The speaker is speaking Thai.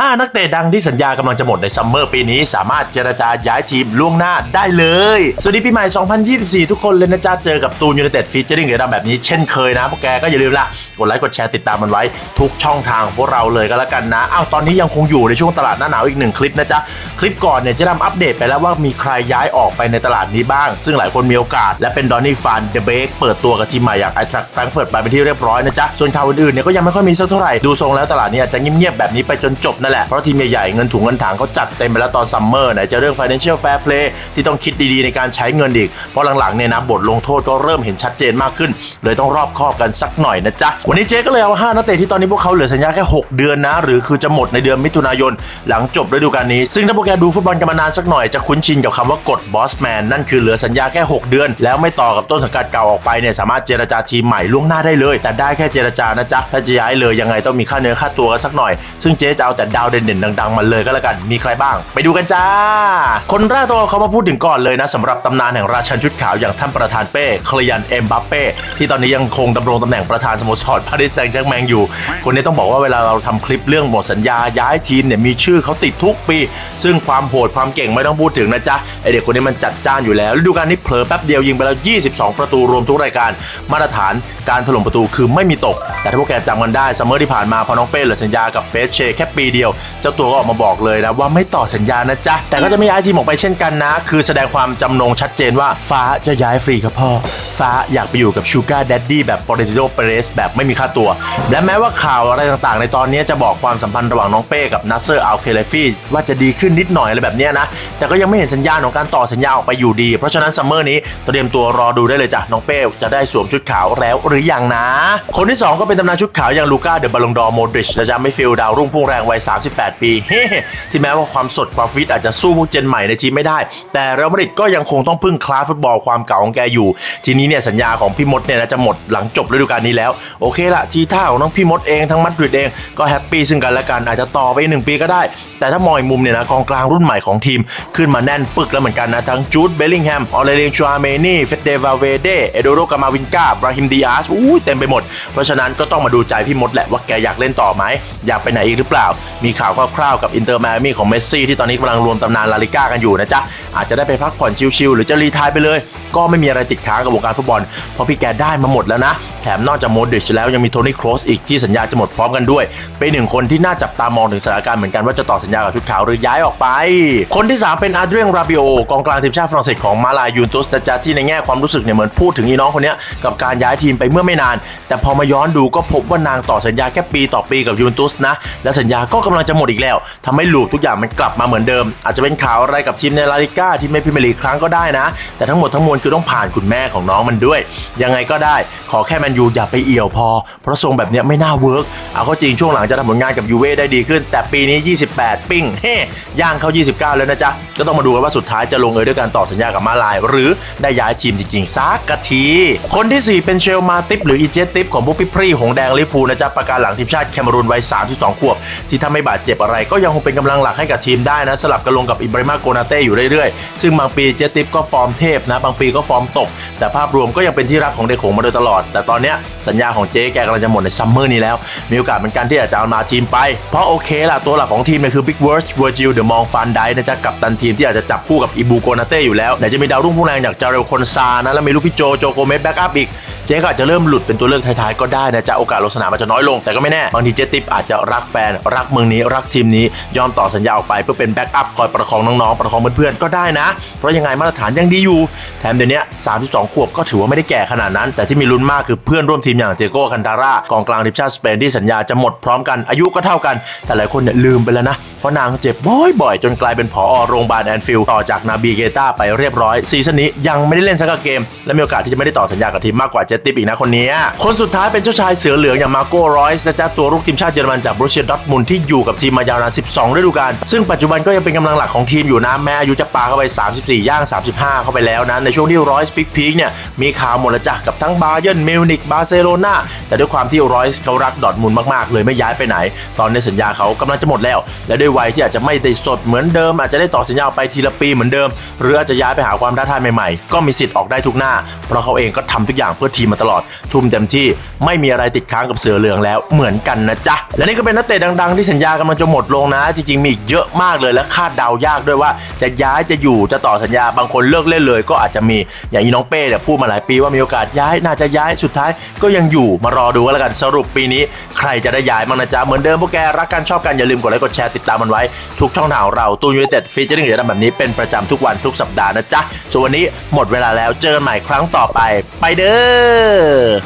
5 นักเตะดังที่สัญญากำลังจะหมดในซัมเมอร์ปีนี้สามารถเจรจาย้ายทีมล่วงหน้าได้เลย สวัสดีปีใหม่ 2024 ทุกคนเลยนะจ๊ะเจอกับตูนยูไนเต็ดฟีเจอริ่งเดำแบบนี้เช่นเคยนะพวกแกก็อย่าลืมละกดไลค์กดแชร์ติดตามมันไว้ทุกช่องทางของพวกเราเลยก็แล้วกันนะอ้าวตอนนี้ยังคงอยู่ในช่วงตลาดหน้าหนาวอีกหนึ่งคลิปนะจ๊ะคลิปก่อนเนี่ยจะทำอัปเดตไปแล้วว่ามีใครย้ายออกไปในตลาดนี้บ้าง ซึ่งหลายคนมีโอกาส และเป็นดอนนี่ฟานเดเบกเปิดตัวกับทีมใหม่อย่างไอทรัคแฟรงเฟิร์ตไปเป็นที่เรียบร้อยนะจ๊ะส่วนข่าวอื่นๆเนี่ยก็ยังไม่ค่อยมีสักเท่าไหร่ดูทรงแล้วตลาดนี้อาจจะเงียบๆแบบนี้ไปจนจบนนแหละ เพราะทีมใหญ่ๆเงินถุงเงินถังเขาจัดเต็มไปแล้วตอนซัมเมอร์ไหนจะเรื่อง financial fair play ที่ต้องคิดดีๆในการใช้เงินอีก เพราะหลังๆเนี่ยนะบทลงโทษก็เริ่มเห็นชัดเจนมากขึ้น เลยต้องรอบคอบกันสักหน่อยนะจ๊ะ วันนี้เจ๊ก็เลยเอา5นักเตะที่ตอนนี้พวกเขาเหลือสัญญาแค่ 6 เดือนนะ หรือคือจะหมดในเดือนมิถุนายน หลังจบฤดูกาลนี้ ซึ่งถ้าพวกแกดูฟุตบอลกันมานานสักหน่อยจะคุ้นชินกับคำว่ากฎบอสแมนนั่นคือเหลือสัญญาแค่ 6 เดือน แล้วไม่ต่อกับต้นสังกัดเก่าออกไปเนี่ยสามารถเจรจาทีมใหม่ล่วงหน้าได้เลย แต่ได้แค่เจรจานะจ๊ะถ้าจะย้ายเลยยังไงต้องมีค่าเนื้อค่าตัวกันสักหน่อย ซึ่งเจ๊จะเอาแต่ดาวเด่นๆดังๆมาเลยก็แล้วกันมีใครบ้าง ไปดูกันจ้า คนแรกต้องเอาเขามาพูดถึงก่อนเลยนะสำหรับตำนานแห่งราชันชุดขาวอย่างท่านประธานเป้เคลยันเอ็มบัปเป้ที่ตอนนี้ยังคงดำรงตำแหน่งประธานสโมสรปารีสแซงต์แชร์กแมงอยู่ คนนี้ต้องบอกว่าเวลาเราทำคลิปเรื่องหมดสัญญาย้ายทีมเนี่ยมีชื่อเขาติดทุกปี ซึ่งความโหดความเก่งไม่ต้องพูดถึงนะจ๊ะไอเด็กคนนี้มันจัดจ้านอยู่แล้วฤดูกาลนี้เผลอแป๊บเดียวยิงไปแล้ว 22 ประตูรวมทุกรายการมาตรฐานการถล่มประตูคือไม่มีตก แต่ถ้าพวกแกจำกันได้ซัมเมอร์ที่ผ่านมาพอน้องเป้เหลือสัญญากับเปเชแค่ปีเดียวเจ้าตัวก็ออกมาบอกเลยนะว่าไม่ต่อสัญญานะจ๊ะ แต่ก็จะไม่ย้ายทีมออกไปเช่นกันนะ คือแสดงความจำนงชัดเจนว่าฟ้าจะย้ายฟรีครับพ่อ ฟ้าอยากไปอยู่กับชูการ์แดดดี้แบบปอร์ติโดเปเรสแบบไม่มีค่าตัว และแม้ว่าข่าวอะไรต่างๆ ในตอนนี้จะบอกความสัมพันธ์ระหว่างน้องเป้กับนัสเซอร์อัลเคเลฟีว่าจะดีขึ้นนิดหน่อยอะไรแบบเนี้ยนะ แต่ก็ยังไม่เห็นสัญญาณของการต่อสัญญาออกไปอยู่ดี เพราะฉะนั้นซัมเมอร์นี้เตรียมตัวรอดูได้เลยจ้ะน้องเป้จะได้สวมชุดขาวแล้วหรือยังนะ คนที่ 2 ก็เป็นตำนานชุดขาวอย่างลูก้าเดอะบาลงดอร์โมดริชนะจ๊ะไม่ฟิลดาวรุ่งพุ่งแรงวัย38 ปี เฮ้ที่แม้ว่าความสดความฟิตอาจจะสู้พวกเจนใหม่ในทีมไม่ได้ แต่เรอัลมาดริดก็ยังคงต้องพึ่งคลาสฟุตบอลความเก่าของแกอยู่ ทีนี้เนี่ยสัญญาของพี่มดเนี่ยนะจะหมดหลังจบฤดูกาลนี้แล้ว โอเคละทีท่าของน้องพี่มดเองทั้งมาดริดเองก็แฮปปี้ซึ่งกันและกันอาจจะต่อไปหนึ่งปีก็ได้ แต่ถ้ามองอีกมุมเนี่ยนะกองกลางรุ่นใหม่ของทีม ขึ้นมาแน่นปึกแล้วเหมือนกันนะทั้งจูดเบลลิงแฮมออเลเรียงชัวเมนี่เฟเดวาเวเดเอโดโรกามาวินกาบราฮิมดิอาสอู้เต็มไปหมด เพราะฉะนั้นก็ต้องมาดูใจพี่มดแหละว่าแกอยากเล่นต่อไหมอยากไปไหนอีกหรือเปล่า มีีข่าวคร่าวๆกับอินเตอร์มามี่ของเมสซี่ที่ตอนนี้กำลังรวมตำนานลาลิก้ากันอยู่นะจ๊ะ อาจจะได้ไปพักผ่อนชิลๆหรือจะรีทายไปเลย ก็ไม่มีอะไรติดค้างกับวงการฟุตบอลเพราะพี่แกได้มาหมดแล้วนะ มนอกจากโมดริชแล้วยังมีโทนี่โครสอีกที่สัญญาจะหมดพร้อมกันด้วย เป็นหนึ่งคนที่น่าจับตามองถึงสถานการณ์เหมือนกันว่าจะต่อสัญญากับชุดขาวหรือย้ายออกไป คนที่ 3 เป็นอาเดรียงราบิโอกองกลางทีมชาติฝรั่งเศสของมาลายูนตุสนะจ๊ะที่ในแง่ความรู้สึกเนี่ยเหมือนพูดถึงอีน้องคนนี้กับการย้ายทีมไปเมื่อไม่นาน แต่พอมาย้อนดูก็พบว่านางต่อสัญญาแค่ปีต่อปีกับยูนตุสนะและสัญญาก็กำลังจะหมดอีกแล้วทำให้ลูปทุกอย่างมันกลับมาเหมือนเดิม อาจจะเป็นข่าวอะไรกับทีมในลาลิก้าที่ไม่พรีเมียร์ลีครั้งก็ได้นะ แต่ทั้งหมดทั้งมวลคือต้องผ่านคุณแม่ของน้องมันด้วย ยังไงก็ได้ขอแค่แมนยูอย่าไปเอี่ยวพอ เพราะทรงแบบนี้ไม่น่าเวิร์กเอาเข้าจริงช่วงหลังจะทำผลงานกับยูเว่ได้ดีขึ้น แต่ปีนี้ 28 ปิ้งเฮ้ย่างเข้า 29 แล้วนะจ๊ะ ก็ต้องมาดูกันว่าสุดท้ายจะลงเอยด้วยการต่อสัญญากับมาลาย หรือได้ย้ายทีมจริงๆซักกะที คนที่ 4 เป็นเชลมาติปหรืออีเจติปของพวกพี่พรีหงแดงลิเวอร์พูนะจ๊ะประการหลังทีมชาติแคนารูนวัย 32 ขวบ ที่ถ้าไม่บาดเจ็บอะไร ก็ยังคงเป็นกำลังหลักให้กับทีมได้นะสลับกันลงกับอิบราฮิมาโกนาเต้อยู่เรื่อยๆซึ่งบางปีเจติปก็ฟอร์มเทพนะบางปีก็ฟอร์มตก แต่ภาพรวมก็ยังเป็นที่รักของเด็กหงมาโดยตลอดแต่ตอนเนี้ยสัญญาของเจ๊แกกำลังจะหมดในซัมเมอร์นี้แล้ว มีโอกาสเหมือนกันที่อาจจะเอามาทีมไป เพราะโอเคล่ะตัวหลักของทีมเนี่ยคือบิ๊กเวิร์ชเวอร์จิลเดอะมองฟันไดนะจ๊ะกับตันทีมที่อาจจะจับคู่กับอิบูโกนาเต้อยู่แล้วไหนจะมีดาวรุ่งพุ่งแรงจากจาเรลคอนซานะแล้วมีลูกพี่โจโจโกเมสแบ็กอัพอีก เจ๊ก็อาจจะเริ่มหลุดเป็นตัวเลือกท้ายๆก็ได้นะจ๊ะโอกาสลงสนามมันจะน้อยลงแต่ก็ไม่แน่บางทีเจ๊ติ๊บอาจจะรักแฟน รักเมืองนี้รักทีมนี้ยอมต่อสัญญาออกไปเพื่อเป็นแบ็กอัพคอยประคองน้องๆประคองเพื่อนๆก็ได้นะ เพราะยังไงมาตรฐานยังดีอยู่ แถมเดี๋ยวนี้32 ขวบก็ถือว่าไม่ได้แก่ขนาดนั้น แต่ที่มีลุ้นมากคือเพื่อนร่วมทีมอย่างเตโก้คันตาร่ากองกลางทีมชาติสเปนที่สัญญาจะหมดพร้อมกันอายุก็เท่ากัน แต่หลายคนเนี่ยลืมไปแล้วนะ เพราะนางเจ็บบ่อยๆจนกลายเป็นผอโรงพยาบาลแอนฟิลด์ต่อจากนาบีเกตาไปเรียบร้อยซีซั่นนี้ยังไม่ได้เล่นสักเกม และมีโอกาสที่จะไม่ได้ต่อสัญญากับทีมมากกว่าเจตติปอีกนะคนนี้คนสุดท้ายเป็นเจ้าชายเสือเหลืองอย่างมาโก้รอยส์นะจ๊ะตัวลูกทีมชาติเยอรมันจากบรูเซียดอทมุนที่อยู่กับทีมมายาวนาน 12 ฤดูกาลซึ่งปัจจุบันก็ยังเป็นกำลังหลักของทีมอยู่นะแม้อายุจะปาเข้าไป 34 ย่าง 35 เข้าไปแล้วนะ ในช่วงที่รอยส์พิกพีคเนี่ยมีข่าวหมดและจ้ะกับทั้งบาเยิร์นมิวนิกบาร์เซโลนาแต่ด้วยความที่รอยส์เขารักดอทมุนมากๆ เลยไม่ย้ายไปไหน ตอนในสัญญาเขากำลังจะหมดแล้ว และด้วยวัยที่อาจจะไม่ได้สดเหมือนเดิม อาจจะได้ต่อสัญญาไปทีละปีเหมือนเดิม หรืออาจจะย้ายไปหาความท้าทายใหม่ๆ ก็มีสิทธิ์ออกได้ทุกหน้า เพราะเขาเองก็ทำทุกอย่างเพื่อทีมมาตลอด ทุ่มเต็มที่ไม่มีอะไรติดค้างกับเสือเหลืองแล้วเหมือนกันนะจ๊ะ และนี่ก็เป็นนักเตะดัง ๆ ที่สัญญากำลังจะหมดลงนะ จริงๆมีอีกเยอะมากเลยและคาดเดายากด้วยว่า จะย้ายจะอยู่จะต่อสัญญาบางคนเลิกเล่นเลย ก็อาจจะมีอย่างอีน้องเป้เนี่ยพูดมาหลายปีว่ามีโอกาสย้ายน่าจะย้ายสุดท้ายก็ยังอยู่มารอดูกันแล้วกันสรุปปีนี้ ใครจะได้ย้ายบ้างนะจ๊ะเหมือนเดิมพวกแกรักกันชอบกันอย่าลืมกดไลค์กดแชร์ติดตามมันไว้ทุกช่องทางเราตูนยูไนเต็ดฟีเจอริ่งจะทำแบบนี้เป็นประจำทุกวันทุกสัปดาห์นะจ๊ะส่วนวันนี้หมดเวลาแล้วเจอกันใหม่ครั้งต่อไป ไปเด้อ